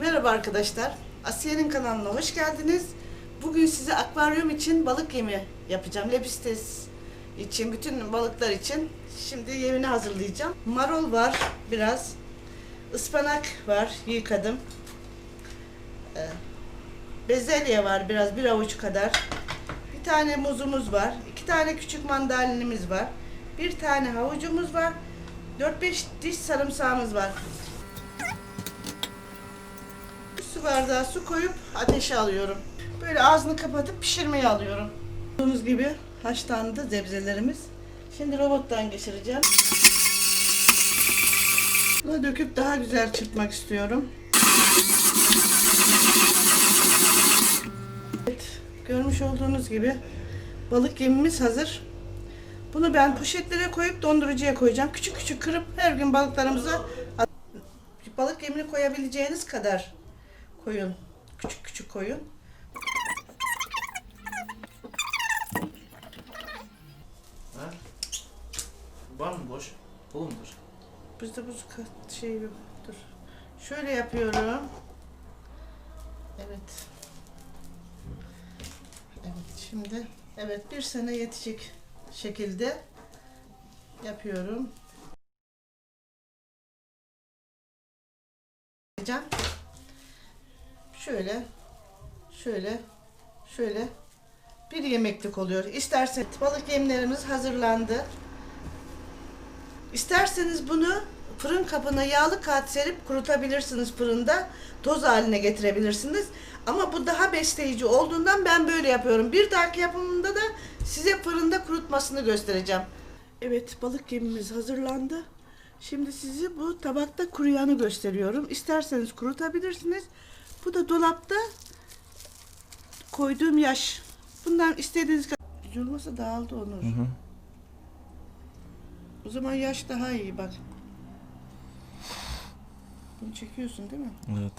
Merhaba arkadaşlar. Asiye'nin kanalına hoş geldiniz. Bugün size akvaryum için balık yemi yapacağım. Lepistes için, bütün balıklar için. Şimdi yemini hazırlayacağım. Marul var biraz. Ispanak var, yıkadım. Ee, bezelye var biraz, bir avuç kadar. Bir tane muzumuz var. iki tane küçük mandalinimiz var. Bir tane havucumuz var. 4-5 diş sarımsağımız var. Su bardağı su koyup ateşe alıyorum. Böyle ağzını kapatıp pişirmeye alıyorum. Gördüğünüz gibi haşlandı sebzelerimiz. Şimdi robottan geçireceğim. Buna döküp daha güzel çırpmak istiyorum. Evet, görmüş olduğunuz gibi balık yemimiz hazır. Bunu ben poşetlere koyup dondurucuya koyacağım. Küçük küçük kırıp her gün balıklarımıza balık yemini koyabileceğiniz kadar koyun. Küçük küçük koyun. Ha? Var mı boş? Bu mudur? Bizde bu ka- şey yok. Dur. Şöyle yapıyorum. Evet. Evet şimdi evet bir sene yetecek şekilde yapıyorum. Yapacağım. Şöyle şöyle şöyle bir yemeklik oluyor. İsterseniz balık yemlerimiz hazırlandı. İsterseniz bunu fırın kabına yağlı kağıt serip kurutabilirsiniz fırında. Toz haline getirebilirsiniz. Ama bu daha besleyici olduğundan ben böyle yapıyorum. Bir dahaki yapımında da size fırında kurutmasını göstereceğim. Evet balık yemimiz hazırlandı. Şimdi sizi bu tabakta kuruyanı gösteriyorum. İsterseniz kurutabilirsiniz. Bu da dolapta koyduğum yaş. Bundan istediğiniz kadar. Olmasa dağıldı Onur. hı. O zaman yaş daha iyi bak. Bunu çekiyorsun değil mi? Evet.